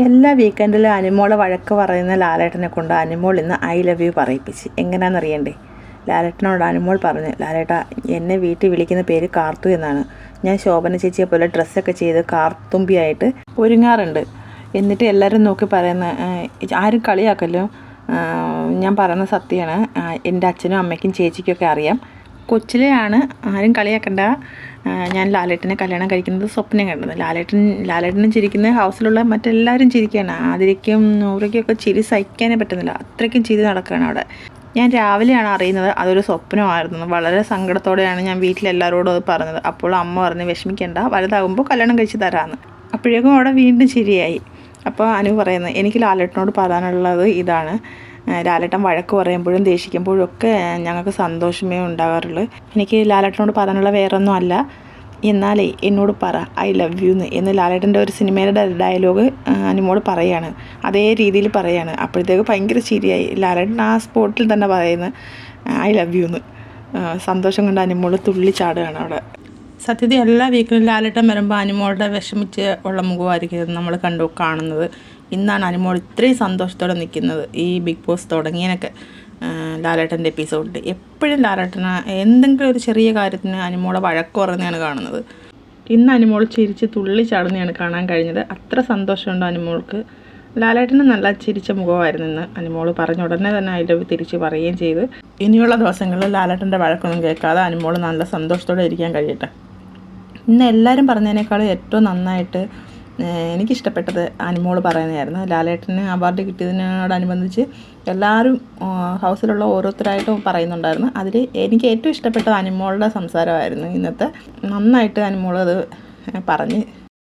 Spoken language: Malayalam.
എല്ലാ വീക്കെൻഡിലും അനിമോളെ വഴക്ക് പറയുന്ന ലാലേട്ടനെ കൊണ്ട് അനിമോൾ ഇന്ന് ഐ ലവ് യു പറയിപ്പിച്ച്. എങ്ങനെയാണെന്നറിയണ്ടേ ലാലേട്ടനോട് അനിമോൾ പറഞ്ഞു ലാലേട്ട എന്നെ വീട്ടിൽ വിളിക്കുന്ന പേര് കാർത്തു എന്നാണ്. ഞാൻ ശോഭന ചേച്ചിയെ പോലെ ഡ്രസ്സൊക്കെ ചെയ്ത് കാർത്തുമ്പിയായിട്ട് ഒരുങ്ങാറുണ്ട്. എന്നിട്ട് എല്ലാവരും നോക്കി പറയുന്ന ആരും കളിയാക്കല്ലോ. ഞാൻ പറയുന്ന സത്യമാണ്. എന്റെ അച്ഛനും അമ്മയ്ക്കും ചേച്ചിക്കൊക്കെ അറിയാം. കൊച്ചിലെയാണ് ആരും കളിയാക്കണ്ട. ഞാൻ ലാലേട്ടനെ കല്യാണം കഴിക്കുന്നത് സ്വപ്നം കണ്ടത്. ലാലേട്ടൻ ലാലേട്ടനും ചിരിക്കുന്ന ഹൗസിലുള്ള മറ്റെല്ലാവരും ചിരിക്കുകയാണ്. ആതിരയ്ക്കും നൂറയ്ക്കൊക്കെ ചിരി സഹിക്കാനേ പറ്റുന്നില്ല. അത്രയ്ക്കും ചിരി നടക്കുകയാണ് അവിടെ. ഞാൻ രാവിലെയാണ് അറിയുന്നത് അതൊരു സ്വപ്നമായിരുന്നു. വളരെ സങ്കടത്തോടെയാണ് ഞാൻ വീട്ടിലെല്ലാവരോടും അത് പറഞ്ഞത്. അപ്പോൾ അമ്മ പറഞ്ഞ് വിഷമിക്കേണ്ട വലുതാകുമ്പോൾ കല്യാണം കഴിച്ച് തരാമെന്ന് അപ്പോഴേക്കും അവിടെ വീണ്ടും ചിരിയായി. അപ്പോൾ അനു പറയുന്നത് എനിക്ക് ലാലേട്ടനോട് പറയാനുള്ളത് ഇതാണ്. ലാലേട്ടൻ വഴക്ക് പറയുമ്പോഴും ദേഷിക്കുമ്പോഴും ഒക്കെ ഞങ്ങൾക്ക് സന്തോഷമേ ഉണ്ടാകാറുള്ളൂ. എനിക്ക് ലാലേട്ടനോട് പറയാനുള്ള വേറൊന്നും അല്ല. എന്നാലേ എന്നോട് പറ ഐ ലവ് യു എന്ന്. എന്ന് ലാലേട്ടന്റെ ഒരു സിനിമയുടെ ഡയലോഗ് അനുമോട് പറയാണ്. അതേ രീതിയിൽ പറയാണ്. അപ്പോഴത്തേക്ക് ഭയങ്കര ചിരിയായി. ലാലേട്ടൻ ആ സ്പോട്ടിൽ തന്നെ പറയുന്നത് ഐ ലവ് യു എന്ന്. സന്തോഷം കൊണ്ട് അനുമോൾ തുള്ളി ചാടുകയാണ് അവിടെ. സത്യത്തിൽ എല്ലാ വീക്കിലും ലാലേട്ടൻ വരുമ്പോൾ അനിമോളുടെ വിഷമിച്ച് ഉള്ള മുഖമായിരിക്കും നമ്മൾ കണ്ടു കാണുന്നത്. ഇന്നാണ് അനിമോൾ ഇത്രയും സന്തോഷത്തോടെ നിൽക്കുന്നത് ഈ ബിഗ് ബോസ് തുടങ്ങിയതിനൊക്കെ. ലാലേട്ടന്റെ എപ്പിസോഡിൽ. എപ്പോഴും ലാലേട്ടന് എന്തെങ്കിലും ഒരു ചെറിയ കാര്യത്തിന് അനിമോളെ വഴക്ക് പറഞ്ഞാണ് കാണുന്നത്. ഇന്ന് അനിമോൾ ചിരിച്ച് തുള്ളി ചാടുന്നതാണ് കാണാൻ കഴിഞ്ഞത്. അത്ര സന്തോഷമുണ്ട് അനിമോൾക്ക്. ലാലേട്ടന് നല്ല ചിരിച്ച മുഖമായിരുന്നു ഇന്ന് അനിമോൾ. പറഞ്ഞ ഉടനെ തന്നെ ഐ ലവ് തിരിച്ച് പറയുകയും ചെയ്ത്. ഇനിയുള്ള ദിവസങ്ങളിൽ ലാലേട്ടന്റെ വഴക്കൊന്നും കേൾക്കാതെ അനിമോൾ നല്ല സന്തോഷത്തോടെ ഇരിക്കാൻ കഴിയട്ടെ. ഇന്ന് എല്ലാവരും പറഞ്ഞതിനേക്കാളും ഏറ്റവും നന്നായിട്ട് എനിക്കിഷ്ടപ്പെട്ടത് അനുമോൾ പറയുന്നതായിരുന്നു. ലാലേട്ടന് അവാർഡ് കിട്ടിയതിനോടനുബന്ധിച്ച് എല്ലാവരും ഹൗസിലുള്ള ഓരോരുത്തരായിട്ടും പറയുന്നുണ്ടായിരുന്നു. അതിൽ എനിക്ക് ഏറ്റവും ഇഷ്ടപ്പെട്ടത് അനിമോളുടെ സംസാരമായിരുന്നു ഇന്നത്തെ. നന്നായിട്ട് അനുമോൾ അത് പറഞ്ഞ്